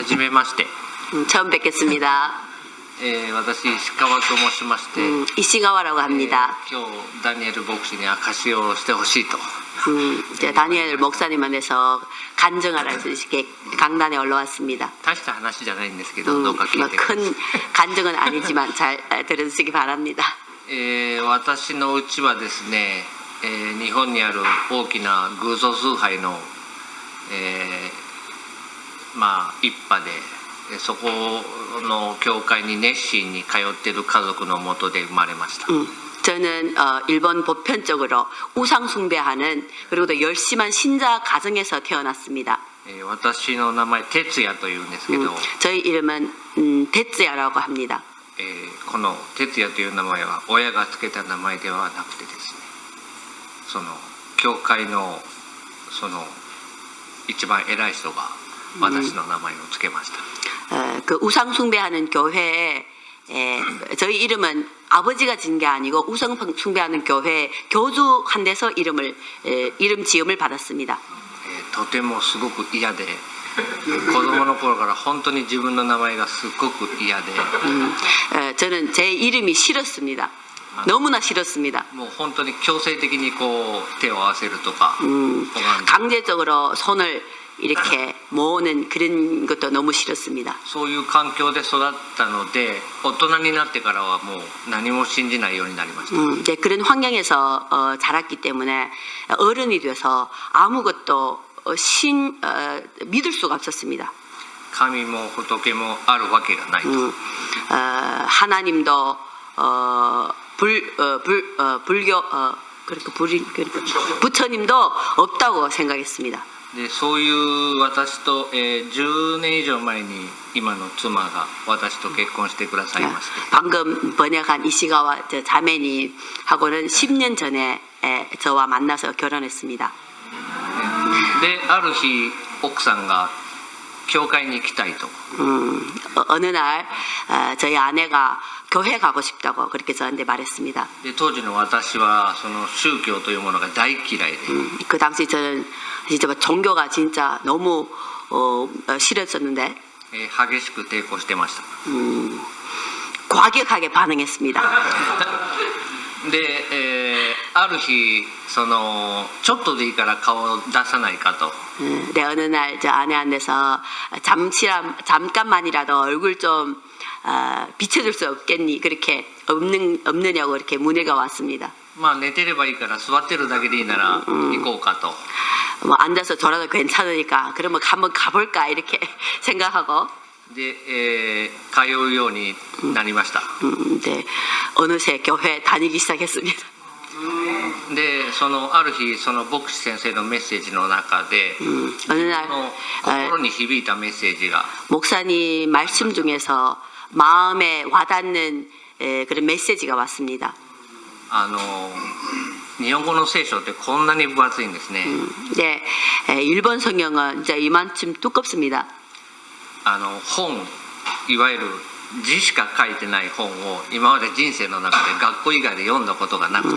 はじめまして、 음, 처음 뵙겠습니다. えー私石川と申しまして、 음, 이시가와라고 えー 합니다. 今日ダニエル牧師に証しをしてほしいと 음, 이제 다니엘 목사님한테서 간증하라 해서 이렇게 강단에 올라왔습니다. 大した話じゃないんですけど、 음, どうか聞いてください、 뭐큰 간증은 아니지만 잘 에, 들어주시기 바랍니다. えー私のうちはですね、えー日本にある大きな偶像崇拝の、えー まあ、一派でそこの教会に熱心に通っている家族のもとで生まれました。저는 어, 일본 보편적으로 우상 숭배하는 그리고 또 열심한 신자 가정에서 태어났습니 다. 私の名前哲也というんですけど。 음, 저희 이름은 음, 라고 합니 다. この哲也という名前は親がつけた名前ではなくてですね、その教会のその一番偉い人が私の名前をつけました、 어, 그 우상 숭배하는 교회에 에, 저희 이름은 아버지가 진 게 아니고 우상 숭배하는 교회 교주 한 데서 이름을 에, 이름 지음을 받았습니다. えーとてもすごく嫌で子供の頃から本当に自分の名前がすごく嫌で 음, 에, 저는 제 이름이 싫었습니다. 너무나 싫었습니다. もう本当に強制的にこう手を合わせるとか、 음, 拝んで 강제적으로 손을 이렇게 모으는 그런 것도 너무 싫었습니다. そういう環境で育ったので大人になってからはもう何も信じないようになりました、 음, 이제 그런 환경에서 어, 자랐기 때문에 어른이 돼서 아무것도 어, 신 어, 믿을 수가 없었습니다. 神も仏もあるわけがないと、 음, 어, 하나님도 어, 불, 어, 불, 어, 불교 어, 그러니까 불인 그러니까 부처님도 없다고 생각했습니다. でそういう私と、えー10年以上前に今の妻が私と結婚してくださいまして 방금 번역한 이시가와 저 자매님하고는 10년 전에 에, 저와 만나서 결혼했습니다. である日奥さんが 教会に行きたいと 음, 어, 어느 날 어, 저희 아내가 교회 가고 싶다고 그렇게 저한테 말했습니다. で当時の私はその宗教というものが大嫌いで、 음, 그 당시 저는 진짜 뭐 종교가 진짜 너무 어, 어, 싫었었는데 えー激しく抵抗してました 음, 과격하게 반응했습니다. で、えー ある日そのちょっとでいいから顔を出さないかと 음, 네, 어느 날 저 아내한테서 잠시람, 잠깐만이라도 얼굴 좀 어, 비춰줄 수 없겠니? 그렇게 없는, 없느냐고 이렇게 문의가 왔습니다. まあ寝てればいいから座ってるだけでいいなら行こうかと、 뭐 앉아서 저라도 괜찮으니까 그러면 한번 가볼까 이렇게 생각하고 で、えー通うようになりました、 음, 네, 어느새 교회 다니기 시작했습니다. でそのある日その牧師先生のメッセージの中で、 음, 어느 날 その 어, 心に響いたメッセージが 목사님 말씀 중에서 마음에 와닿는 에, 그런 메시지가 왔습니다. あの日本語の聖書ってこんなに分厚いんですね、 음, 네, 에, 일본 성경은 이제 이만큼 두껍습니다. あの本いわゆる字しか書いてない本を今まで人生の中で学校以外で読んだことがなくて、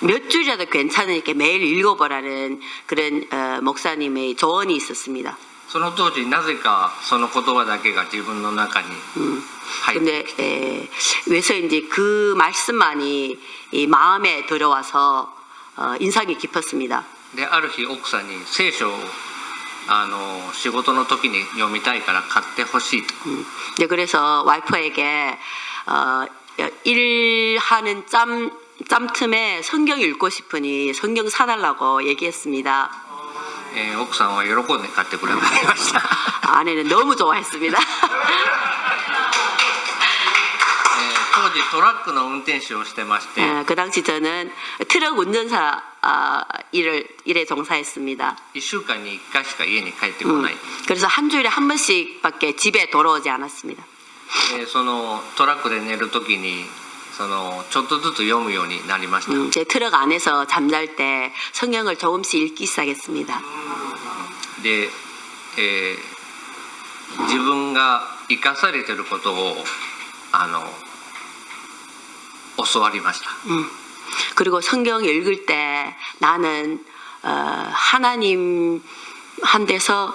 몇 줄이라도 괜찮으니까 매일 읽어보라는 그런 어, 목사님의 조언이 있었습니다. その当時なぜかその言葉だけが自分の中に 음, 入って 근데 きて、 에, 왜서인지 그 말씀만이 이 마음에 들어와서 어, 인상이 깊었습니다. である日奥さんに聖書をあの仕事の時に読みたいから買ってほしいと 음, 네, 그래서 와이프에게 어, 일하는 짬, 짬틈에 성경 읽고 싶으니 성경 사달라고 얘기했습니다. 예, 옥상와 요로콘에 갈때 그래 말이었습니다. 아내는 너무 좋아했습니다. 当時トラックの運転手をしてまして 아, 예, 그 당시 저는 트럭 운전사 아, 일을 일에 종사했습니다. 1週間に1回しか家に帰ってこ 음, ない、 그래서 한 주일에 한 번씩밖에 집에 돌아오지 않았습니다. えーそのトラックで寝る時に そのちょっとずつ読むようになりました、 음, 제 트럭 안에서 잠잘 때 성경을 조금씩 읽기 시작했습니다. で、えー自分が生かされてることをあの教わりました、 그리고 성경 읽을 때 나는 어, 하나님 한 데서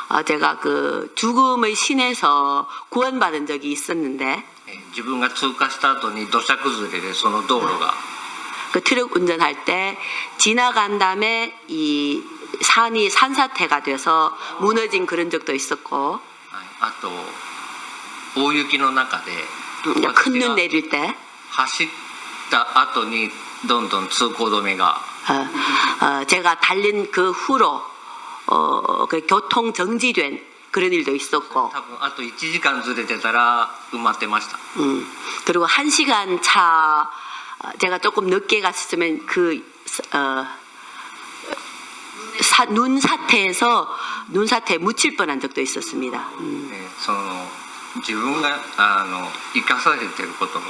제가 그 죽음의 신에서 구원받은 적이 있었는데 えー自分が通過した後に土砂崩れでその道路が 그 트럭 운전할 때 지나간 다음에 이 산이 산사태가 돼서 무너진 그런 적도 있었고 はいあと大雪の中で 음, 私 큰 눈 が 내릴 때 走った後にどんどん通行止めが 어, 어, 제가 달린 그 후로 어, 그 교통 정지된 그런 일도 있었고 多分あと1時間ずれてたら埋まってました 음, 그리고 한 시간 차 어, 제가 조금 늦게 갔으면 그 어, 사, 눈 사태에서 눈 사태에 묻힐 뻔한 적도 있었습니다. 음, えーその自分があの生かされてることを、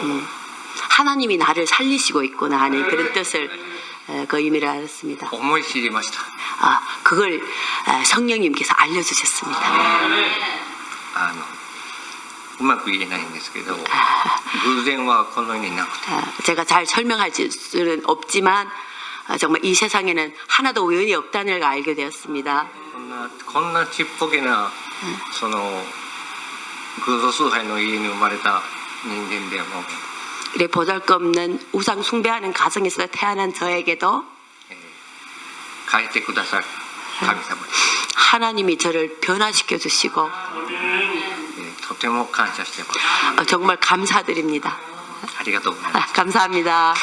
하나님이 나를 살리시고 있구나 하는 그런 뜻을 어, 그 의미를 알았습니다. 思い知りました 아, 그걸 어, 성령님께서 알려주셨습니다. あのうまく言えないんですけど偶然はこの世になくて 아, 제가 잘 설명할 수는 없지만 아, 정말 이 세상에는 하나도 우연이 없다는 걸 알게 되었습니다. こんなこんなちっぽけなその偶像崇拝の家に生まれた人間でも、 그래 보잘것없는 우상 숭배하는 가정에서 태어난 저에게도 하나님이 저를 변화시켜 주시고 어, 정말 감사드립니다. 아, 감사합니다.